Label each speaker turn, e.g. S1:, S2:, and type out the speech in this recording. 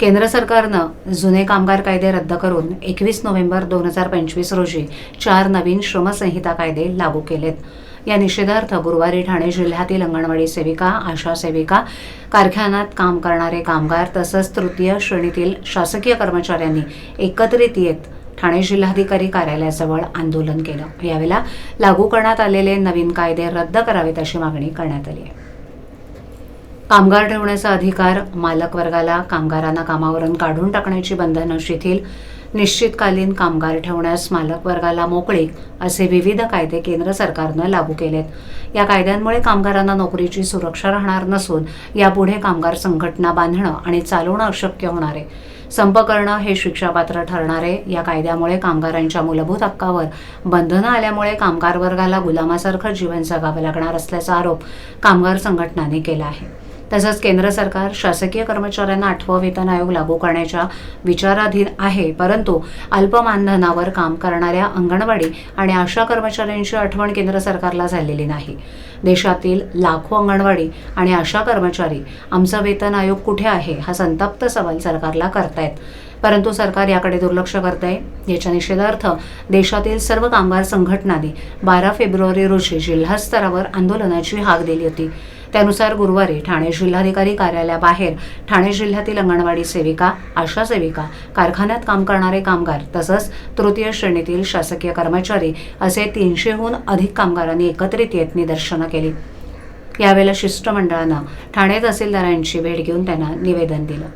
S1: केंद्र सरकारनं जुने कामगार कायदे रद्द करून एकवीस नोव्हेंबर दोन हजार पंचवीस रोजी चार नवीन श्रमसंहिता कायदे लागू केलेत. या निषेधार्थ गुरुवारी ठाणे जिल्ह्यातील अंगणवाडी सेविका आशा सेविका कारखान्यात काम करणारे कामगार तसंच तृतीय श्रेणीतील शासकीय कर्मचाऱ्यांनी एकत्रित येत ठाणे जिल्हाधिकारी कार्यालयाजवळ आंदोलन केलं. यावेळेला लागू करण्यात आलेले नवीन कायदे रद्द करावेत अशी मागणी करण्यात आली आहे. कामगार ठेवण्याचा अधिकार मालक वर्गाला कामगारांना कामावरून काढून टाकण्याची बंधनं शिथिल. निश्चितकालीन कामगार ठेवण्यास मालक वर्गाला मोकळीक असे विविध कायदे केंद्र सरकारनं लागू केलेत. या कायद्यांमुळे कामगारांना नोकरीची सुरक्षा राहणार नसून यापुढे कामगार संघटना बांधणं आणि चालवणं अशक्य होणार. आहे संप करणं हे शिक्षापात्र ठरणारे. या कायद्यामुळे कामगारांच्या मूलभूत हक्कावर बंधनं आल्यामुळे कामगार वर्गाला गुलामासारखं जीवन जगावं लागणार असल्याचा आरोप कामगार संघटनांनी केला आहे. तसंच केंद्र सरकार शासकीय कर्मचाऱ्यांना आठवं वेतन आयोग लागू करण्याच्या विचाराधीन आहे. परंतु अल्प मानधनावर काम करणाऱ्या अंगणवाडी आणि आशा कर्मचाऱ्यांची आठवण केंद्र सरकारला झालेली नाही. देशातील लाखो अंगणवाडी आणि आशा कर्मचारी आमचा वेतन आयोग कुठे आहे हा संतप्त सवाल सरकारला करतायत. परंतु सरकार याकडे दुर्लक्ष करत आहे याच्या निषेधार्थ देशातील सर्व कामगार संघटनांनी बारा फेब्रुवारी रोजी जिल्हास्तरावर आंदोलनाची हाक दिली होती. त्यानुसार गुरुवारी ठाणे जिल्हाधिकारी कार्यालयाबाहेर ठाणे जिल्ह्यातील अंगणवाडी सेविका आशा सेविका कारखान्यात काम करणारे कामगार तसंच तृतीय श्रेणीतील शासकीय कर्मचारी असे तीनशेहून अधिक कामगारांनी एकत्रित येत निदर्शनं केली. यावेळेला शिष्टमंडळानं ठाणे तहसीलदारांची भेट घेऊन त्यांना निवेदन दिलं.